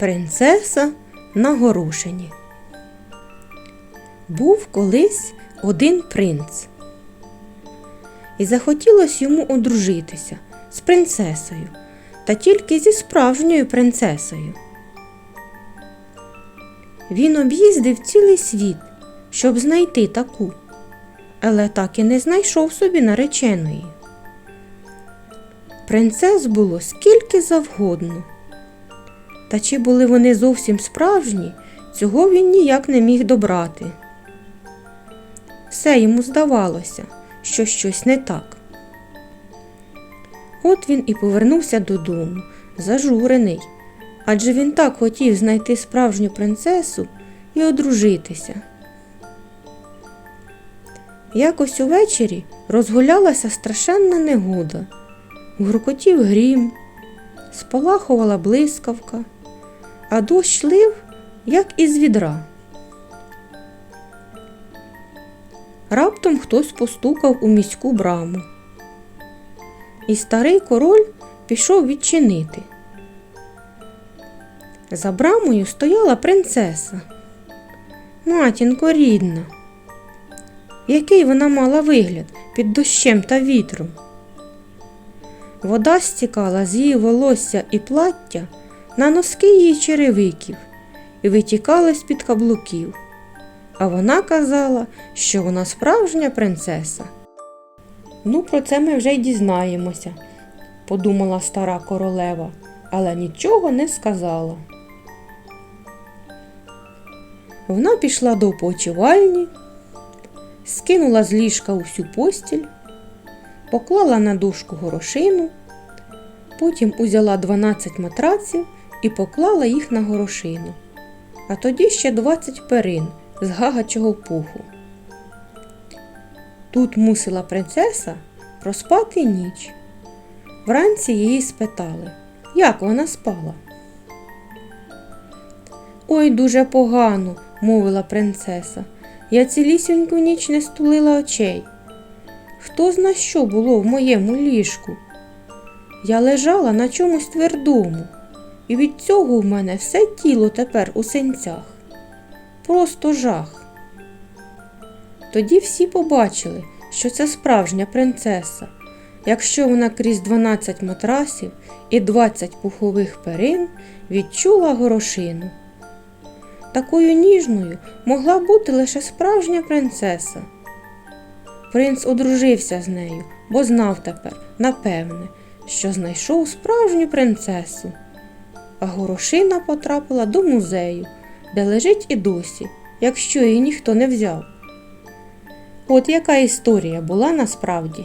Принцеса на горошині. Був колись один принц. І захотілося йому одружитися з принцесою, та тільки зі справжньою принцесою. Він об'їздив цілий світ, щоб знайти таку, але так і не знайшов собі нареченої. Принцес було скільки завгодно. Та чи були вони зовсім справжні, цього він ніяк не міг добрати. Все йому здавалося, що щось не так. От він і повернувся додому, зажурений, адже він так хотів знайти справжню принцесу і одружитися. Якось увечері розгулялася страшенна негода, гуркотів грім, спалахувала блискавка, а дощ лив, як із відра. Раптом хтось постукав у міську браму. І старий король пішов відчинити. За брамою стояла принцеса. Матінко рідна. Який вона мала вигляд під дощем та вітром. Вода стікала з її волосся і плаття на носки її черевиків і витікала з-під каблуків. А вона казала, що вона справжня принцеса. Ну, про це ми вже й дізнаємося, подумала стара королева, але нічого не сказала. Вона пішла до опочивальні, скинула з ліжка усю постіль, поклала на дошку горошину, потім узяла 12 матраців і поклала їх на горошину, а тоді ще 20 перин з гагачого пуху. Тут мусила принцеса проспати ніч. Вранці її спитали, як вона спала. Ой, дуже погано, мовила принцеса. Я цілісіньку ніч не стулила очей. Хто зна що було в моєму ліжку? Я лежала на чомусь твердому, і від цього в мене все тіло тепер у синцях. Просто жах. Тоді всі побачили, що це справжня принцеса, якщо вона крізь 12 матрасів і 20 пухових перин відчула горошину. Такою ніжною могла бути лише справжня принцеса. Принц одружився з нею, бо знав тепер, напевне, що знайшов справжню принцесу. А горошина потрапила до музею, де лежить і досі, якщо її ніхто не взяв. От яка історія була насправді.